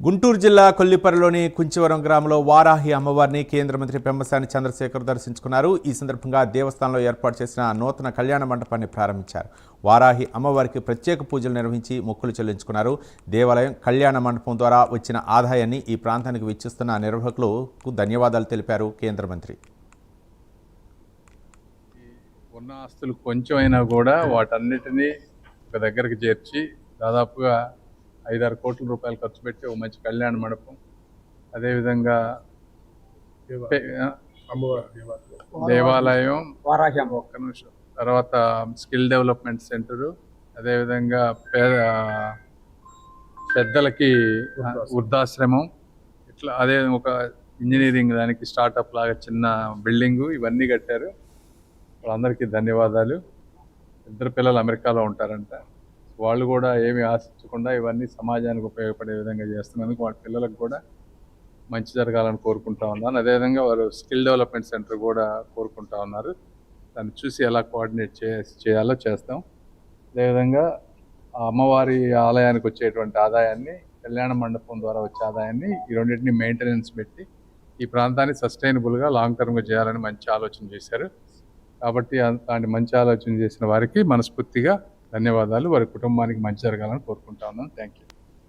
గుంటూరు జిల్లా కొల్లిపరలోని కుంచివరం గ్రామంలో వారాహి అమ్మవారిని కేంద్ర మంత్రి పెమ్మసాని చంద్రశేఖర్ దర్శించుకున్నారు. ఈ సందర్భంగా దేవస్థానంలో ఏర్పాటు చేసిన నూతన కళ్యాణ మండపాన్ని ప్రారంభించారు. వారాహి అమ్మవారికి ప్రత్యేక పూజలు నిర్వహించి మొక్కులు చెల్లించుకున్నారు. దేవాలయం కళ్యాణ మండపం ద్వారా వచ్చిన ఆదాయాన్ని ఈ ప్రాంతానికి వెచ్చిస్తున్న నిర్వాహకులకు ధన్యవాదాలు తెలిపారు కేంద్ర మంత్రి. ఉన్న ఆస్తులు కొంచెం అయినా కూడా వాటన్నిటినీ ఒక దగ్గరికి చేర్చి దాదాపుగా ఐదారు కోట్ల రూపాయలు ఖర్చు పెట్టి ఒక మంచి కళ్యాణ మండపం. అదేవిధంగా దేవాలయం. ఒక్క నిమిషం. తర్వాత స్కిల్ డెవలప్మెంట్ సెంటరు. అదేవిధంగా పేద పెద్దలకి వృద్ధాశ్రమం. ఇట్లా అదే ఒక ఇంజనీరింగ్ దానికి స్టార్టప్ లాగా చిన్న బిల్డింగు ఇవన్నీ కట్టారు. వాళ్ళందరికీ ధన్యవాదాలు. ఇద్దరు పిల్లలు అమెరికాలో ఉంటారంట. వాళ్ళు కూడా ఏమి ఆశించకుండా ఇవన్నీ సమాజానికి ఉపయోగపడే విధంగా చేస్తున్నందుకు వాళ్ళ పిల్లలకు కూడా మంచి జరగాలని కోరుకుంటా ఉన్నాను. అదేవిధంగా వారు స్కిల్ డెవలప్మెంట్ సెంటర్ కూడా కోరుకుంటా ఉన్నారు. దాన్ని చూసి ఎలా కోఆర్డినేట్ చే చేయాలో చేస్తాం. అదేవిధంగా ఆ అమ్మవారి ఆలయానికి వచ్చేటువంటి ఆదాయాన్ని కళ్యాణ మండపం ద్వారా వచ్చే ఆదాయాన్ని ఈ రెండింటిని మెయింటెనెన్స్ పెట్టి ఈ ప్రాంతాన్ని సస్టైనబుల్గా లాంగ్ టర్మ్గా చేయాలని మంచి ఆలోచన చేశారు. కాబట్టి అలాంటి మంచి ఆలోచన చేసిన వారికి మనస్ఫూర్తిగా ధన్యవాదాలు. వారి కుటుంబానికి మంచి జరగాలని కోరుకుంటా ఉన్నాను. Thank you